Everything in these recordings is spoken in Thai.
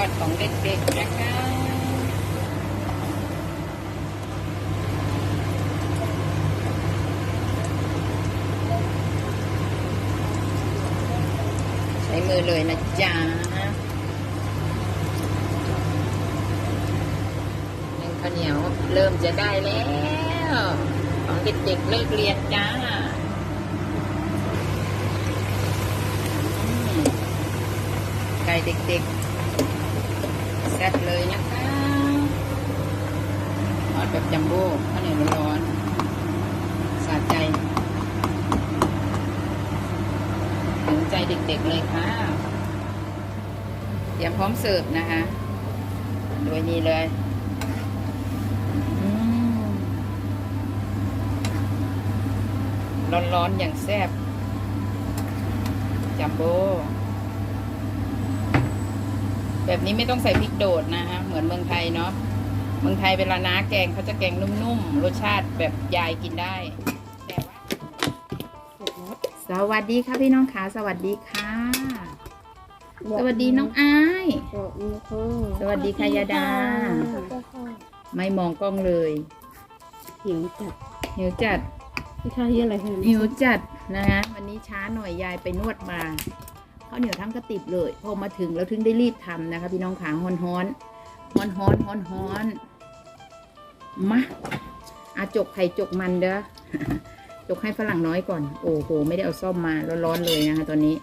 อดของเด็กๆนะคะใช้มือเลยนะจ๊ะยังข้าวเหนียวเริ่มจะได้แล้ว ของเด็กๆเลิกเรียนจ้าไก่เด็กๆ แซ่บเลยนะคะทอดแบบจัมโบ้ข้าวเหนียวร้อนๆสะใจถึงใจเด็กๆเลยค่ะเตรียมพร้อมเสิร์ฟนะคะโดยนี้เลยร้อนๆอย่างแซ่บจัมโบ้ แบบนี้ไม่ต้องใส่พริกโดดนะคะ เหมือนเมืองไทยเนาะ เมืองไทยเวลาน้าแกงเขาจะแกงนุ่มๆ รสชาติแบบยายกินได้แต่ว่าสวัสดีค่ะพี่น้องขาสวัสดีค่ะ สวัสดีน้องอายสวัสดีค่ะสวัสดีค่ะยาดา ไม่มองกล้องเลยหิวจัดหิวจัดพี่ข้าเยี่ยอะไรคะหิวจัดนะคะวันนี้ช้าหน่อยยายไปนวดมา ข้าวเหนียวทั้งกระติบเลย พอมาถึงแล้วถึงได้รีบทำนะคะ พี่น้องขาฮ้อนฮ้อนฮ้อนฮ้อนฮ้อนฮ้อนมาอาจกไข่จกมันเด้อจกให้ฝรั่งน้อยก่อน โอ้โห ไม่ได้เอาซ่อมมาร้อนๆเลยนะคะตอนนี้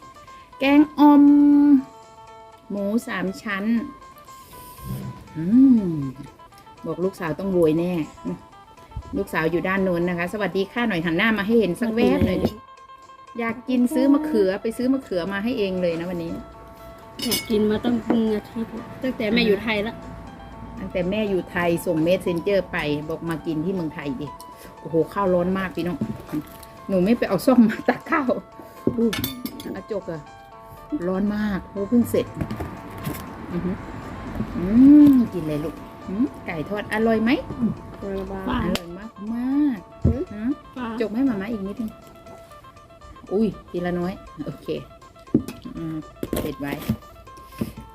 แกงอม หมูสามชั้น อืม บอกลูกสาวต้องรวยแน่ ลูกสาวอยู่ด้านโน้นนะคะ สวัสดีค่ะหน่อยหันหน้ามาให้เห็นสักแวบหน่อยดิ อยากกินซื้อมะเขือไปซื้อมะเขือมาให้เองเลยนะวันนี้ อยากกินมาตั้งเป็นอาทิตย์ตั้งแต่แม่อยู่ไทยละตั้งแต่แม่อยู่ไทยส่งเมสเซนเจอร์ไปบอกมากินที่เมืองไทยดิโอ้โหข้าวร้อนมากพี่น้องหนูไม่ไปเอาซ่อมมาตักข้าวอู้อาจกอะร้อนมากเพราะเพิ่งเสร็จอือหืออืมกินเลยลูกอืมไก่ทอดอร่อยไหมกระบาอร่อยมากมากหืมป้าจกให้หมามาอีกนิดนึง อุ้ยทีละน้อย โอเคอืมเสร็จไว้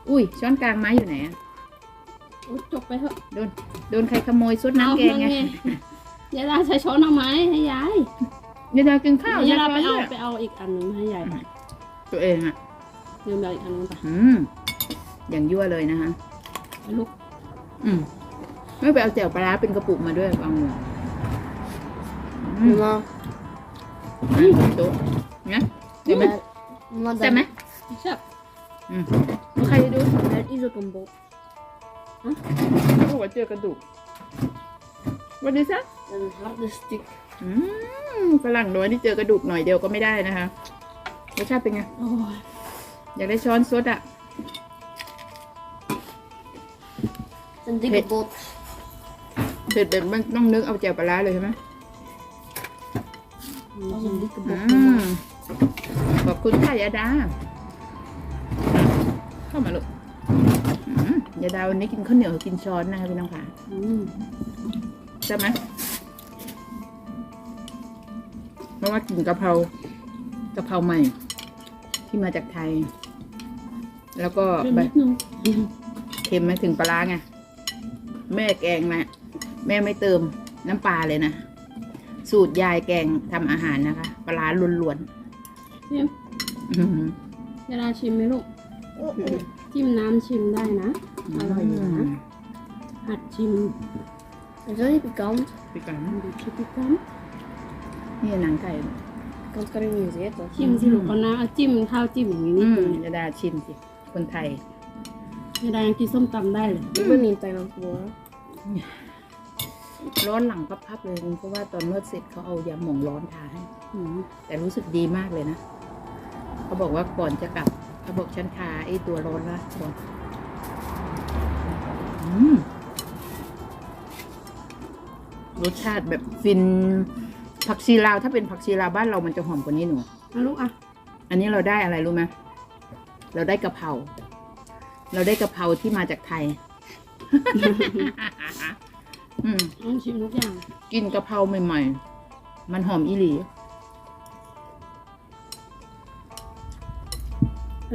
อุ้ยช้อนกลางไม้อยู่ไหนอะโอ้จบไปเถอะโดนโดนใครขโมยซุดน้ำแกงไงยายดาใช้ช้อนเอาไหมให้ยายยายดากินข้าวยายดาช้ไปนเอาด้วยไปเอาอีกอันหนึงให้ยายไปตัวเองอะลืมไปเอาอีกอันหนึงไปอืมอย่างยั่วเลยนะคะลูกอืมไม่ไปเอาแจ่วปลาร้าเป็นกระปุกมาด้วยวางมืออืม มาอืมโต๊ะ นะเห็นไหมมาใช่ไหม แซ่บอืม ใครดู Dat is ook een bot. เขาบอกว่าเจอกระดูกวันนี้ซะ Een harde stuk. อืมฝรั่งน้อยที่เจอกระดูกหน่อยเดียวก็ไม่ได้นะคะรสชาติเป็นไง โอ้ยอยากได้ช้อนซดอะ Een dikke Hey. bot. เด็ดเด็ดมันต้องนึกเอาแจ่วปลาร้าเลยใช่ไหม Dat is een dikke อื bot. ม ขอบคุณค่ะยาดาเข้ามาลูกอืมยาดาวันนี้กินข้าวเหนียวกินช้อนนะคะพี่น้องค่ะอืมใช่ไหมเพราะว่ากินกะเพรากะเพราใหม่ ที่มาจากไทย แล้วก็เพิ่มแบนิบดนึงเค็มไหมถึงปลาร้าไงแม่แกงนะแม่ไม่เติมน้ำปลาเลยนะ สูตรยายแกงทำอาหารนะคะ ปลาร้าล้วน ชิมๆอื้อหือยายดาชิมไหมลูก จิ้มน้ำชิมได้นะ อร่อยอยู่นะหัดชิม Is dat niet pikant? ไปก่อนดูชิมกันนี่หนังไก่ Pikant kan ik niet eten. ชิมสิลูกก่อนนะเอาจิ้มข้าวจิ้มอย่างนี้อืนิดมนึงยาดาชิมสิคนไทยยายดายังกินส้มตำได้เลย Ik ben niet in Thailand geboren. ร้อนหลังพับๆเลยเพราะว่าตอนนวดเสร็จเขาเอายาหม่องร้อนทาให้ อืมแต่รู้สึกดีมากเลยนะ เขาบอกว่าก่อนจะกลับเขาบอกฉันทาไอ้ตัวร้อนละก่อนอืมรสชาติแบบฟิน ผักชีลาวถ้าเป็นผักชีลาวบ้านเรามันจะหอมกว่านี้หนูเอาลูกอะ อันนี้เราได้อะไรรู้ไหมเราได้กะเพราเราได้กะเพราที่มาจากไทย อืมต้องชิมทุกอย่าง กินกะเพราใหม่ ๆ มันหอมอีหลี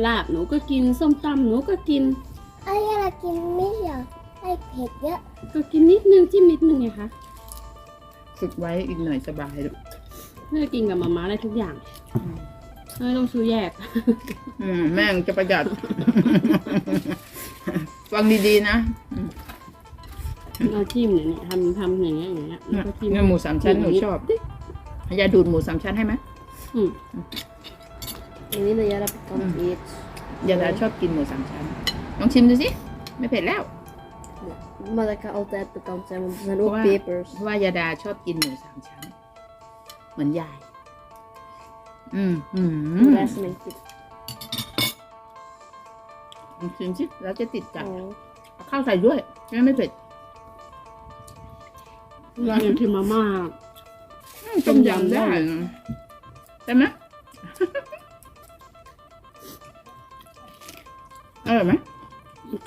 ลาบหนูก็กินส้มตำหนูก็กิน ไอ้อะไรกินไม่อยากให้เผ็ดเยอะก็กินนิดนึงจิ้มนิดนึงไงคะฝึกไว้อีกหน่อยสบายลูกเพื่อกินกับมาม่าได้ทุกอย่างไม่ต้องซื้อแยก อืมแม่งจะประหยัด ฟังดีๆนะเราจิ้มเนี่ยเนี่ยทำทำอย่างเงี้ยอย่างเงี้ยแล้วก็จิ้มเนี่ยหมูสามชั้นหนูชอบยายดูดหมูสามชั้นให้ไหมอืม Ik denk dat jij dat pikant eet. ยายดาชอบกินหมูสามชั้นลองชิมดูสิไม่เผ็ดแล้ว Maar dat kan altijd pikant zijn, want er zijn ook Waar? pepers. เพราะว่ายาดาชอบกินหมูสามชั้น เหมือนยาย อืมอืม De rest denk ik. ลองชิมสิแล้วจะติดกัน Oh. เอาข้าวใส่ด้วยจะได้ไม่เผ็ดเราอยากกินมาม่า อืมต้มยำได้นะใช่ไหม อร่อยไหม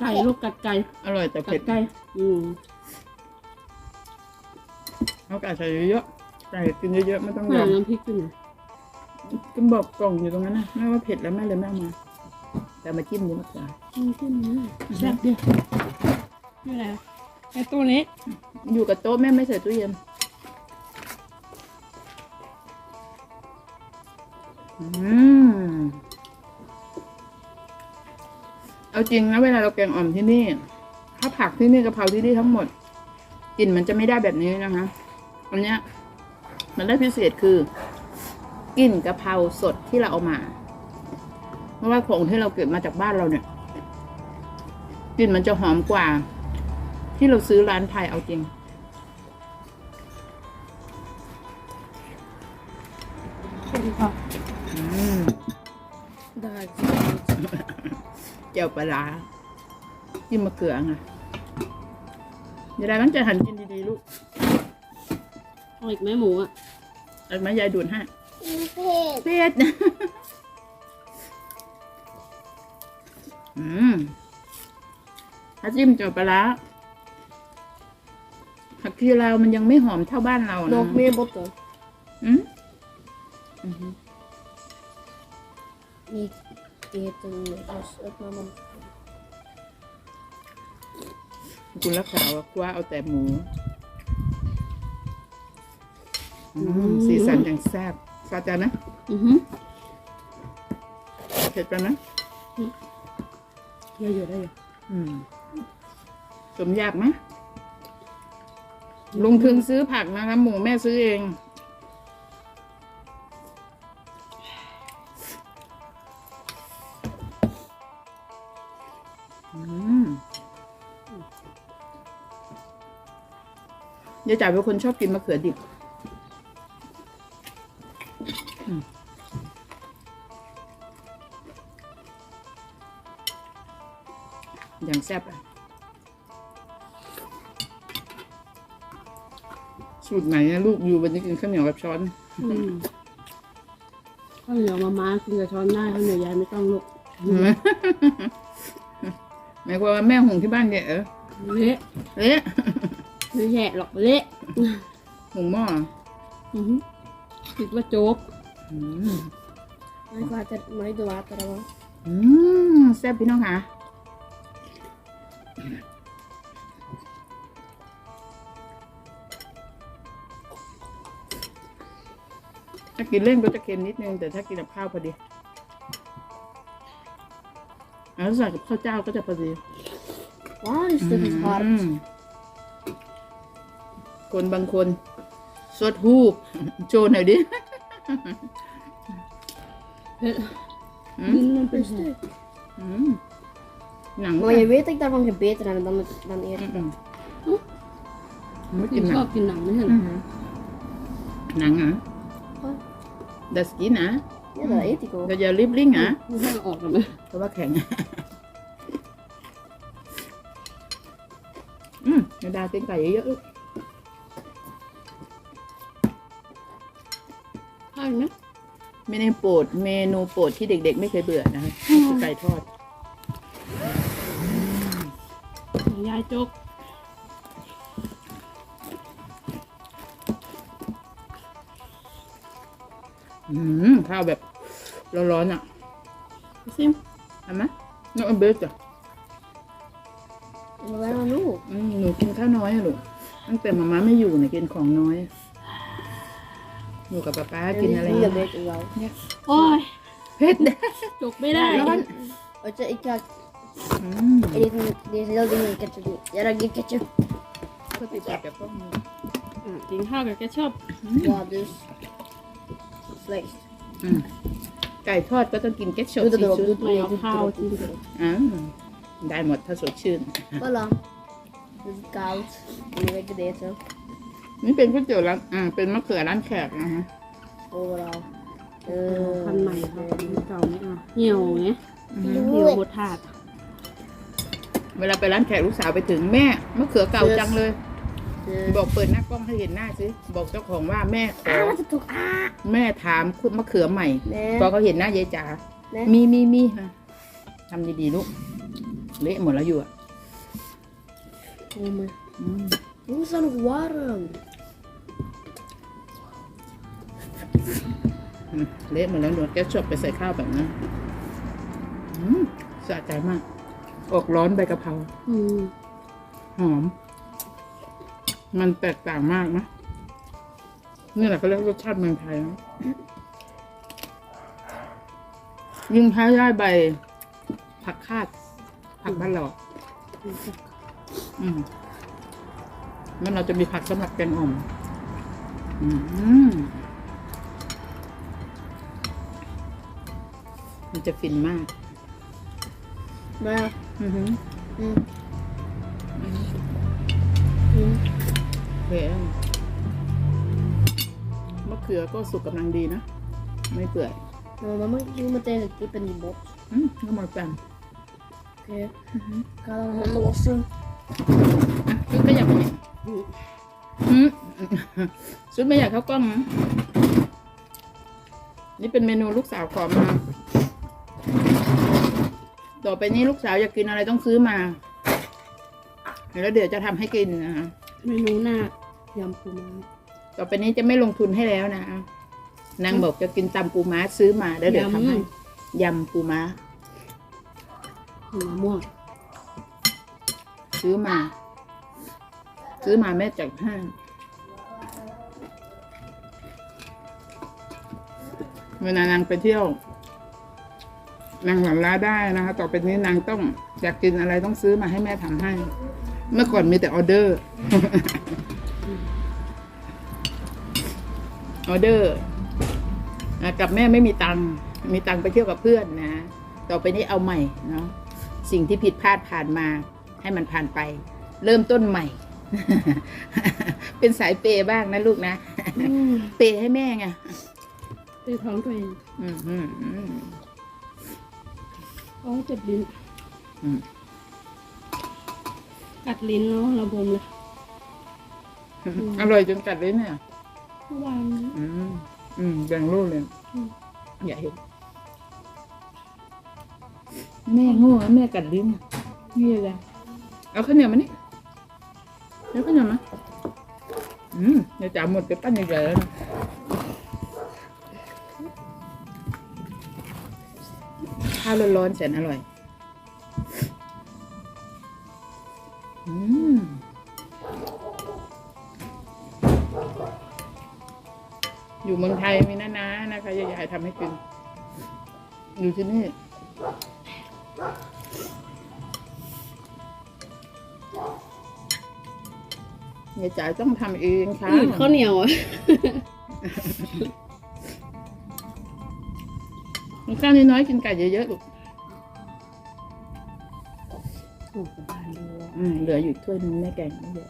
ไก่ลูกกัดไก่อร่อยแต่กัเผ็ดดไก่อืมเอาไก่ใส่เยอะๆไก่กินเยอะๆไม่ต้องใส่ยำน้ำพริกขึ้นหน่อยก็บอกกล่องอยู่ตรงนั้นนะแม่ว่าเผ็ดแล้วแม่เลยแม่เอามา แต่มาจิ้มนี่มากกว่าอืมขึ้นนะแซ่บดินี่แหละไอ้ตัวนี้อยู่กับโต๊ะแม่ไม่ใส่ตู้เย็นอืม เอาจริงนะเวลาเราแกงอ่อมที่นี่ ถ้าผักที่นี่กะเพราที่นี่ทั้งหมดกลิ่นมันจะไม่ได้แบบนี้นะคะอันเนี้ย มันได้พิเศษคือกลิ่นกะเพราสดที่เราเอามา เพราะว่าของที่เราเก็บมาจากบ้านเราเนี่ยกลิ่นมันจะหอมกว่า ที่เราซื้อร้านไทยเอาจริงคนค่ะอืม Dat ga ik zeker niet. เจียวปลาร้าจิ้มมะเขือไงยายได้มันจะหันกินดีๆลูกเอาอีกไหมหมูอะเอามายายดูดให้เผ็ดเผ็ดอืมถ้าจิ้มเจียวปลาร้าผักชีลาวมันยังไม่หอมเท่าบ้านเรานะ Nog meer botten. อืม Niet eten, dus uit mijn mond. คุณรักษาว่ากว่าเอาแต่หมู อืมสีสันอย่างแซ่บสาจไหมอือหือเผ็ดไปไหมได้อยู่ได้อยู่อืมสมอยากไหมลงทุนซื้อผักนะคะหมูแม่ซื้อเอง ยายจ๋าเป็นคนชอบกินมะเขือดิบอืมอย่างแซ่บอะ สูตรไหนนะลูกอยู่วันนี้กินข้าวเหนียวกับช้อนอืมข้าวเหนียวมาม่ากินกับช้อนได้ข้าวเหนียวยายไม่ต้องลูก หมายความว่าแม่หุงที่บ้านเนี่ยเออเละเละไม่แย่หรอกเละหุงหม้ออือหือคิดว่าโจ๊กอืม Maar ik water, maar ik doe water al. อืมแซ่บพี่น้องค่ะถ้ากินเล่นก็จะเค็มนิดนึง แต่ถ้ากินกับข้าวพอดี แล้วใส่กับข้าวเจ้าก็จะพอดี Waar is dit het อื hard? มคนบางคนสดหูบโชว์หน่อยดิเผ็ดอืดิ้มนมันเป็นแผลอืมหนัง Maar je weet dat ik daarvan gebeten heb en dan, dan อื eet ม ik อื dat. มไม่กิกินนหนัชองบกินหนังไม่ใช่เหรอือมหนังเหรอะดัสกินนะ Ja, dat eet ik ook. เราจะริบลิงอะไม่ให้เอาออกกันไหมเพราะว่าแข็งอืมเดี๋ยวดากินไก่เยอะๆลูกใช่ไหมเมนูโปรดเมนูโปรดที่เด็ก ๆ ไม่เคยเบื่อนะคะคือไก่ทอดของยายโจ๊ก อืมข้าวแบบร้อนๆอะซิมเห็นไหมน้องเบสจ้ะ Men vad är det nu? อืมหนูกินข้าวน้อยอะลูกตั้งแต่มาม่าไม่อยู่เนี่ยกินของน้อยอยู่กับป๊าป๊ากินอะไร Det เงี้ย vet jag wel. โอ้ยเผ็ดจกไม่ได้ร้อน Weet je, ik ga... อืม Är dit med deze hele ding met ketchup in? Ja, daar geen ketchup. ก็ติดปากจากกล้องมืออะกินข้าวกับแกชอบ Ja, dus... Slecht. อืมไก่ทอดก็ต้องกินเก็ตโช Doe ซี dat erop, ชู doe ไม่ het เอา erop, ข้าว doe กิน het erop. อ่าได้หมดถ้าสดชื่น Voilà. Het is koud. En nu lekker eten. นี่เป็นก๋วยเตี๋ยวร้านอ่าเป็นมะเขือร้านแขกนะฮะ Overal. พันใหม่ค่ะเก่าไม่เอาเหี่ยวไงอืมเหี่ยวหมดถาด เวลาไปร้านแขกลูกสาวไปถึงแม่มะเขือเก่าจังเลย De... บอกเปิดหน้ากล้องให้เห็นหน้าสิบอกเจ้าของว่าแม่ขอ Ah, wat is het toch? Ah! แม่ถามคุณมะเขือใหม่ Nee. พอเขาเห็นหน้ายายจ๋า Nee. มีมีมีค่ะทำดีๆลูกเละหมดแล้วอยู่อะ Oh, maar. อืม Hoe is dat nog warm? อืมเละหมดแล้วหนูแกชอบไปใส่ข้าวแบบนั้นอืมสะใจมาก ออกร้อนใบกะเพราอืมหอม มันแตกต่างมากนะนี่แหละเขาเรียกรสชาติเมืองไทยนะยิ่งท้ายได้ใบ ผักคาด ผักบ้านเราอืมแล้วเราจะมีผักสำหรับแกงอ่อมอืมมันจะฟินมาก Maar ja. อือหือ Mm. เผ็ดมะเขือก็สุกกำลังดีนะ ไม่เปื่อย Nou, dan moet je meteen de kip in die bot. อืมก็หมดกัน Oké. Ik ga dan handen wassen. อะชุดไม่อยากไปไหนอืมชุดไม่อยากเข้ากล้องนะนี่เป็นเมนูลูกสาวขอมา ต่อไปนี้ลูกสาวอยากกินอะไรต้องซื้อมา แล้วเดี๋ยวจะทำให้กินนะคะ เมนูหน้า ยำปูม้าต่อไปนี้จะไม่ลงทุนให้แล้วนะนางบอกจะกินตำปูม้าซื้อมาแล้วเดี๋ยวทำให้ยำปูม้าหัวม่วงซื้อมา ซื้อมาแม่จากห้างเวลานางไปเที่ยวนางหลันล้าได้นะคะ ต่อไปนี้นางต้องอยากกินอะไรต้องซื้อมาให้แม่ทำให้ เมื่อก่อนมีแต่ออเดอร์ ออเดอร์อะกับแม่ไม่มีตังค์มีตังค์ไปเที่ยวกับเพื่อนนะต่อไปนี้เอาใหม่เนาะสิ่งที่ผิดพลาดผ่านมาให้มันผ่านไป เริ่มต้นใหม่ เป็นสายเปย์บ้างนะลูกนะ เปย์ให้แม่ไงตีท้องตัวเองอืมอืมอืมโอ้เจ็บลิ้นอืมกัดลิ้นแล้วระบมเลยอร่อยจนกัดเลยเนี่ย เมื่อวานนี้อืมอืมแบ่งลูกเลยอืมอย่าเห็นแม่โง่แล้วแม่กัดลิ้นนี่อะไรเอาข้าวเหนียวมานี่เอาข้าวเหนียวมาอืมเดี๋ยวจ่าหมดไปปั้นใหญ่ๆแล้วนะข้าวร้อนๆแสนอร่อย อืม อยู่เมืองไทยมีนานานะคะยายๆทำให้กินอยู่ที่นี่ยายจ๋าต้องทำเองค่ะอืดข้าวเหนียวอะกินข้าวน้อยๆกินไก่เยอะๆลูกโอ้สบายด้วยอืมเหลืออยู่ถ้วยนึงแม่แกงไม่เยอะ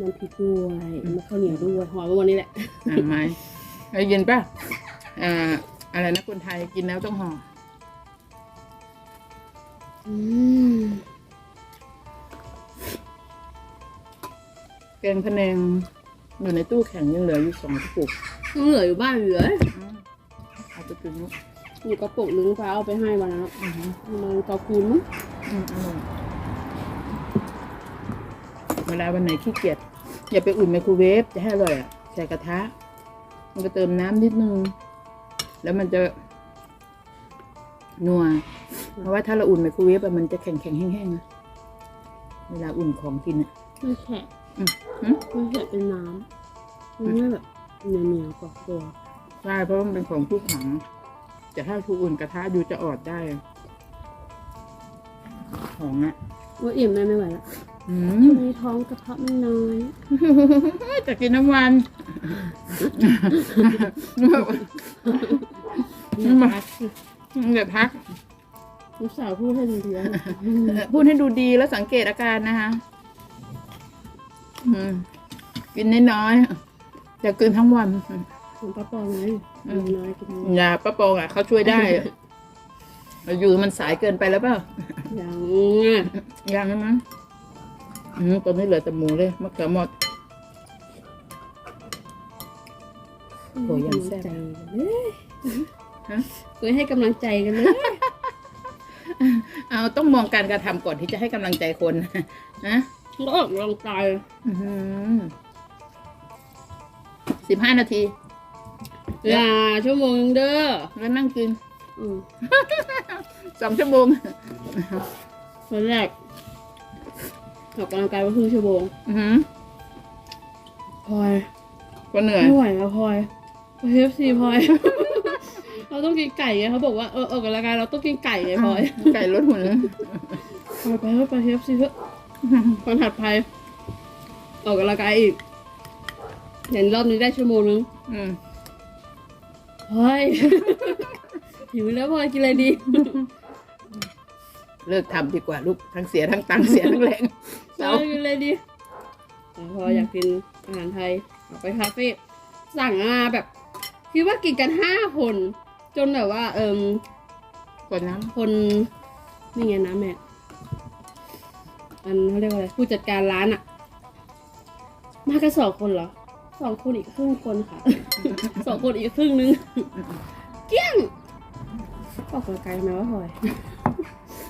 น้ำพริกด้วยมะข้าวเหนียวด้วยหอมวันนี้แหละ อ่าไม้ ได้ยินป่ะอ่าอะไรนะคนไทยกินแล้วต้องห่ออืมแกงพะแนงอยู่ในตู้แข็งยังเหลืออยู่สองกระปุกยังเหลืออยู่บ้านเหลืออืมเอาไปกินลูกอยู่กระปุกนึงฟ้าเอาไปให้วันนั้นอืมมันเกาคูนมั้งอืมอร่อยเวลาวันไหนขี้เกียจอย่าไปอุ่นไมโครเวฟจะให้อร่อยอะใส่กระทะ มันก็เติมน้ำนิดนึง แล้วมันจะนัว เพราะว่าถ้าเราอุ่นไมโครเวฟอะมันจะแข็งแข็งๆแห้งๆนะเวเวลาอุ่นของกินอะไม่แฉะอืมไม่แฉะเป็นน้ำมันไม่แบบเหนียวเหนียวๆกว่าตัวใช่เพราะว่ามันเป็นของทุกขังแต่ถ้าทุกอุ่นกระทะดูจะอดได้ ของอะว่าอิ่มแม่ไม่ไหวละ อืช่มวงนี้ท้องกระเพาะมันน้อยจะกินน้ำมันอยากพักสิเดี๋ยวพักลูกสาวพูดให้ดีๆพูดให้ดูดีแล้วสังเกตอาการนะคะอืมกินน้อยๆจะกินทั้งวันของป้าปองไงอืมน้อยกินน้อยอย่าป้าปองอะเขาช่วยได้อยู่มันสายเกินไปแล้วเปล่าอย่างอะยังนะมั้ง อืมตอนนี้เหลือแต่หมูเลยมะเขือหมดโอ้ยยังแซ่บใจกันเลยฮะเคยให้กำลังใจกันเลยเอาต้องมองการกระทำก่อนที่จะให้กำลังใจคนนะก็ออกกำลังกายสิบห้านาทีอย่าชั่วโมงนึงเด้อแล้วนั่งกินอืมสองชั่วโมงวันแรก ออกกำลังกายว่าครึ่งชั่วโมงอือหือพลอยก็เหนื่อยไม่ไหวแล้วพลอยเฮฟซีพลอย เราต้องกินไก่ไงเขาบอกว่าเออออกกำลังกายเราต้องกินไก่ไงพลอยไก่ลดหุ่นเลยพลอยไปเถอะไปเฮฟซีเถอะคนถัดไปออกกำลังกายอีกเห็นรอบนี้ได้ชั่วโมงนึงอืมพลอยหิวแล้วพลอยกินอะไรดี เลิกทำดีกว่าลูกทั้งเสียทั้งตังค์เสียทั้งแรง พลอยกินอะไรดีอะพลอยอยากกินอาหารไทยออกไปคาเฟ่สั่งมาแบบ คิดว่ากินกันห้าคน จนแบบว่า เอิมก่อนน้คนนี่ไงนะแม่อันเขาเรียกว่าอะไรผู้จัดการร้านอะมากันสองคนเหรอสองคนอีกครึ่งคนค่ะ สองคนอีกครึ่งนึงเกี้ยงออกกำลังกายทำไมวะพลอย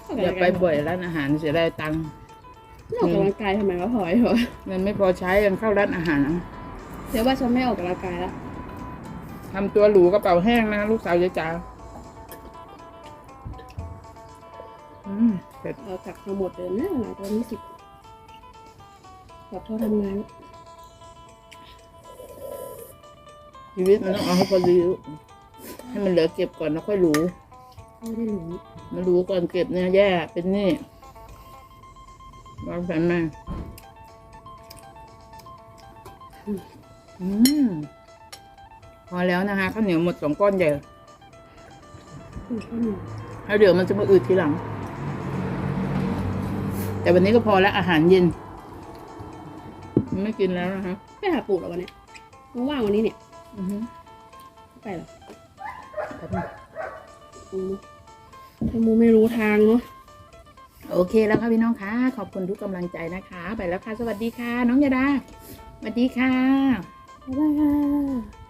ออกำกำอย่าลังไปกายบ่อยร้านอาหารเสียดายตังค์ ออกกำลังกายทำไมวะพลอยพลอยเงินไม่พอใช้ยังเข้าร้านอาหารเดี๋ยวว่าฉันไม่ออกกำลังกายแล้วทำตัวหรูกระเป๋าแห้งนะลูกสาวยายจ๋าอืมเผ็ดเรากลับมาหมดเดินนะหลายตัวนี้สิบขอโทษทำงานชีวิตมันต้องเอาให้พอดีลูกให้มันเหลือเก็บก่อนแล้วค่อยรู้ไม่ได้หนูมารู้ก่อนเก็บเนี่ยแย่เป็นหนี่ วางแผนมาอืมพอแล้วนะคะข้าวเหนียวหมดสองก้อนใหญ่อืมข้าวเหนียวแล้วเดี๋ยวมันจะมาอืดทีหลัง แต่วันนี้ก็พอแล้วอาหารเย็น ไม่กินแล้วนะคะไปหาปู่เหรอวันเนี้ยว่างๆวันนี้เนี่ยอือฮึไปเหรอแป๊บนึงอืมถ้ามูไม่รู้ทางเนาะ โอเคแล้วค่ะพี่น้องคะขอบคุณทุกกำลังใจนะคะ ไปแล้วค่ะ สวัสดีค่ะ น้องยาดาสวัสดีค่ะบ๊ายบายค่ะ